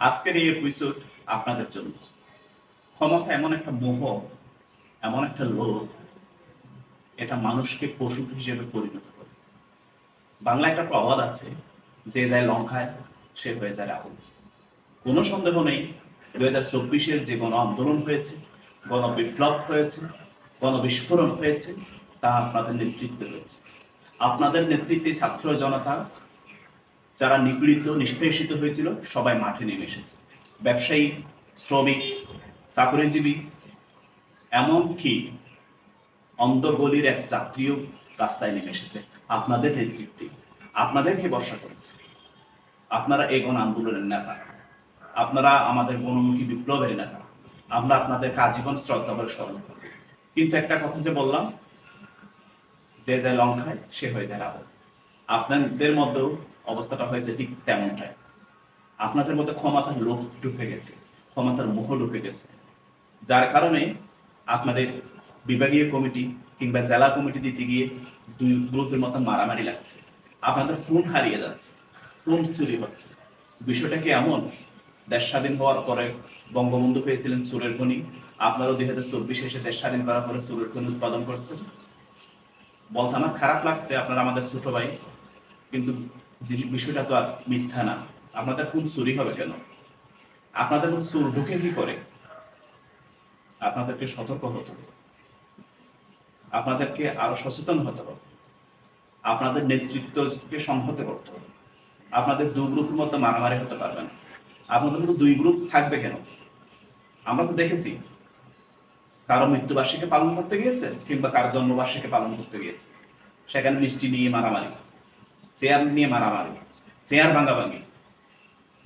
আজকের এই এপিসোড আপনাদের জন্য। ক্ষমতা এমন একটা মোহ, এমন একটা লোভ, এটা মানুষকে পশু হিসেবে পরিণত করে। বাংলা একটা প্রবাদ আছে, যে যায় লঙ্কায়, সে হয়ে যায় রাহুল। কোনো সন্দেহ নেই দু হাজার চব্বিশের যে গণ আন্দোলন হয়েছে, গণ বিপ্লব হয়েছে, গণ বিস্ফোরণ হয়েছে, তা আপনাদের নেতৃত্বে হয়েছে আপনাদের নেতৃত্বে ছাত্র জনতা যারা নিপীড়িত, নিষ্পেষিত হয়েছিল, সবাই মাঠে নেমে এসেছে। ব্যবসায়ী, শ্রমিক, চাকরিজীবী, এমনকি অন্ধগলির এক যাত্রীও রাস্তায় নেমে এসেছে। আপনাদের নেতৃত্বে। আপনাদেরকে বর্ষা করেছে? আপনারা এই গণ আন্দোলনের নেতা। আপনারা আমাদের গণমুখী বিপ্লবের নেতা। আমরা আপনাদের আজীবন শ্রদ্ধা করে স্মরণ করব। কিন্তু একটা কথা যে বললাম, যে যায় লঙ্কায় সে হয়ে যায় রাবণ। আপনাদের মধ্যেও অবস্থাটা হয়েছে ঠিক তেমনটাই। আপনাদের মধ্যে ক্ষমতার লোভ ঢুকে গেছে, ক্ষমতার মোহ ঢুকে গেছে। যার কারণে আপনাদের বিভাগীয় কমিটি কিংবা জেলা কমিটি দিতে গিয়ে দুই গ্রুপের মতো মারামারি লাগছে। আপনাদের ফোন হারিয়ে যাচ্ছে, ফোন চুরি হচ্ছে। বিষয়টা কি এমন? দেশ স্বাধীন হওয়ার পরে বঙ্গবন্ধু পেয়েছিলেন চোরের খনি। আপনারাও দুই হাজার চব্বিশে এসে দেশ স্বাধীন করার পরে চোরের খনি উৎপাদন করছেন। বলতে আমার খারাপ লাগছে, আপনারা আমাদের ছোট ভাই। কিন্তু যে বিষয়টা তো আর মিথ্যা না। আপনাদের ফোন চুরি হবে কেন? আপনাদের মধ্যে চোর ঢুকে কি করে? আপনাদেরকে সতর্ক হতে হবে। আপনাদেরকে আরও সচেতন হতে হবে। আপনাদের নেতৃত্বকে সংহত করতে হবে। আপনাদের দু গ্রুপের মধ্যে মারামারি হতে পারবে না। আপনাদের মধ্যে দুই গ্রুপ থাকবে কেন? আমরা তো দেখেছি। কারও মৃত্যুবার্ষিকী পালন করতে গিয়েছে কিংবা কারও জন্মবার্ষিকী পালন করতে গিয়েছে। সেখানে মিষ্টি নিয়ে মারামারি। চেয়ার নিয়ে মারামারি, চেয়ার ভাঙাভাঙি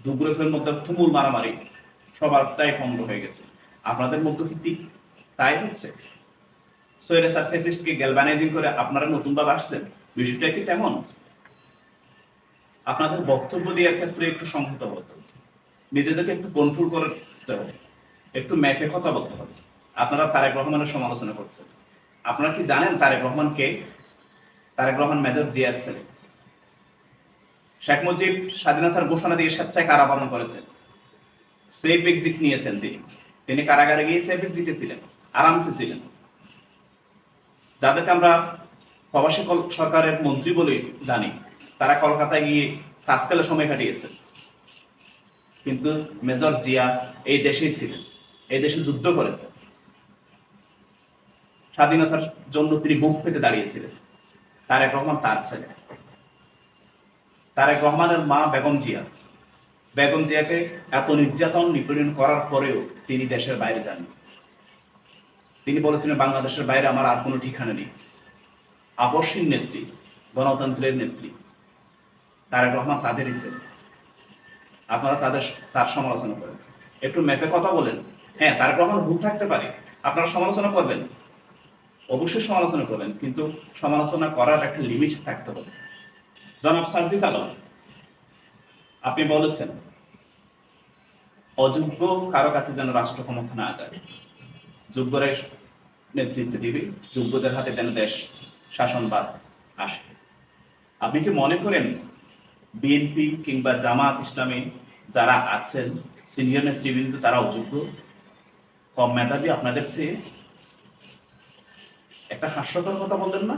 দু গ্রুপের মধ্যে তুমুল মারামারি সবারটাই ভঙ্গ হয়ে গেছে। আপনাদের মধ্যে কি তাই হচ্ছে? সৈরে সার্ফেসিস্টকে গ্যালভানাইজিং করে আপনারা নতুন ভাবে আসছেন? বিষয়টা কি তেমন? আপনাদের বক্তব্য দেওয়ার ক্ষেত্রে একটু সংহত হতে নিজেদেরকে একটু কন্ট্রোল করতে হবে। একটু ম্যাথে কথা বলতে হবে। আপনারা তারেক রহমানের সমালোচনা করছেন। আপনারা কি জানেন তারেক রহমান কে? তারেক রহমান মেজর জিয়ার ছেলে। শেখ মুজিব স্বাধীনতার ঘোষণা দিয়ে স্বেচ্ছায় কারাবরণ করেছেন সেফ এক্সিট নিয়েছেন তিনি। তিনি কারাগারে গিয়ে সেফ এক্সিটে ছিলেন, আরামসে ছিলেন। যাদেরকে আমরা প্রবাসী সরকারের মন্ত্রী বলে জানি, তারা কলকাতায় গিয়ে কাজকালে সময় কাটিয়েছেন কিন্তু মেজর জিয়া এই দেশেই ছিলেন, এই দেশে যুদ্ধ করেছেন স্বাধীনতার জন্য তিনি বুক পেতে দাঁড়িয়েছিলেন। তারেক রহমান তার ছেলে। তারেক রহমানের মা বেগম জিয়া। বেগম জিয়াকে এত নির্যাতন নিপীড়ন করার পরেও তিনি দেশের বাইরে যান তিনি বলেছিলেন, বাংলাদেশের বাইরে আমার আর কোনো ঠিকানা নেই। আপসীন নেত্রী, গণতন্ত্রের নেত্রী, তারেক রহমান তাদেরই ছেলে। আপনারা তাদের তার সমালোচনা করেন। একটু ম্যাপে কথা বলেন। হ্যাঁ তারেক রহমান ভুল থাকতে পারে। আপনারা সমালোচনা করবেন। অবশ্যই সমালোচনা করবেন, কিন্তু সমালোচনা করার একটা লিমিট থাকতে হবে। জনাব সার্জিস আলম, আপনি বলেছেন, অযোগ্য কারও কাছে যেন রাষ্ট্র ক্ষমতা না যায়। যোগ্যরাই নেতৃত্ব দিবে, যোগ্যদের হাতে যেন দেশ শাসনবাদ আসে। আপনি কি মনে করেন বিএনপি কিংবা জামাত ইসলামী যারা আছেন, সিনিয়র নেতৃবৃন্দ, তারা অযোগ্য? কম মেধাবী আপনাদের চেয়ে? একটা হাস্যকর কথা বললেন না?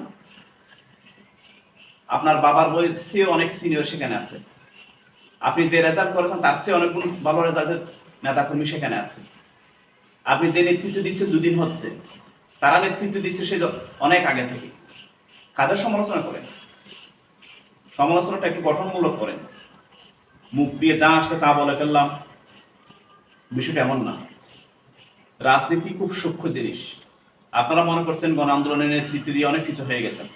আপনার বাবার বয়স চেয়ে অনেক সিনিয়র সেখানে আছে। আপনি যে রেজাল্ট করেছেন, তার চেয়ে অনেক ভালো রেজাল্টের নেতাকর্মী সেখানে আছে। আপনি যে নেতৃত্ব দিচ্ছেন, দুদিন হচ্ছে। তারা নেতৃত্ব দিচ্ছে সে অনেক আগে থেকে। কাদের সমালোচনা করেন? সমালোচনাটা একটু গঠনমূলক করেন। মুখ দিয়ে যা আসলে তা বলে ফেললাম। বিষয়টা এমন না। রাজনীতি খুব সূক্ষ্ম জিনিস। আপনারা মনে করছেন গণ আন্দোলনের নেতৃত্ব দিয়ে অনেক কিছু হয়ে গেছেন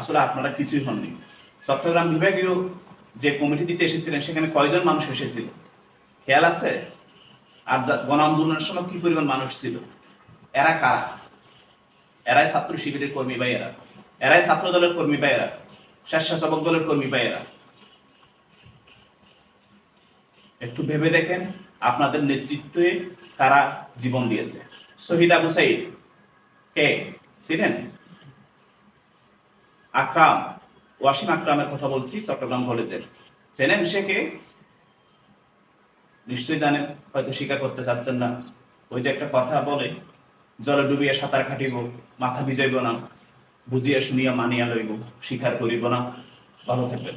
আসলে আপনারা কিছুই হননি। চট্টগ্রাম বিভাগীয় যে কমিটি দিতে এসেছিলেন, সেখানে কয়জন মানুষ এসেছিল? খেয়াল আছে? আর গণ আন্দোলনের সময় কি পরিমাণ মানুষ ছিল? এরা কারা? এরাই ছাত্র শিবিরের কর্মী বা এরা? এরাই ছাত্র দলের কর্মী বা এরা? স্বেচ্ছাসেবক দলের কর্মী বা এরা? একটু ভেবে দেখেন আপনাদের নেতৃত্বে তারা জীবন দিয়েছে। শহীদ আবু সাইদ। কে? ছিলেন? আকরাম, ওয়াসিম আকরামের কথা বলছি, চট্টগ্রাম কলেজের। চেনেন সে কে? নিশ্চয়ই জানেন, হয়তো স্বীকার করতে চাচ্ছেন না। ওই যে একটা কথা বলে, জলে ডুবিয়া সাঁতার কাটিব, মাথা ভিজাইব না, বুঝিয়া শুনিয়া মানিয়া লইব স্বীকার করিব না। ভালো থাকবেন।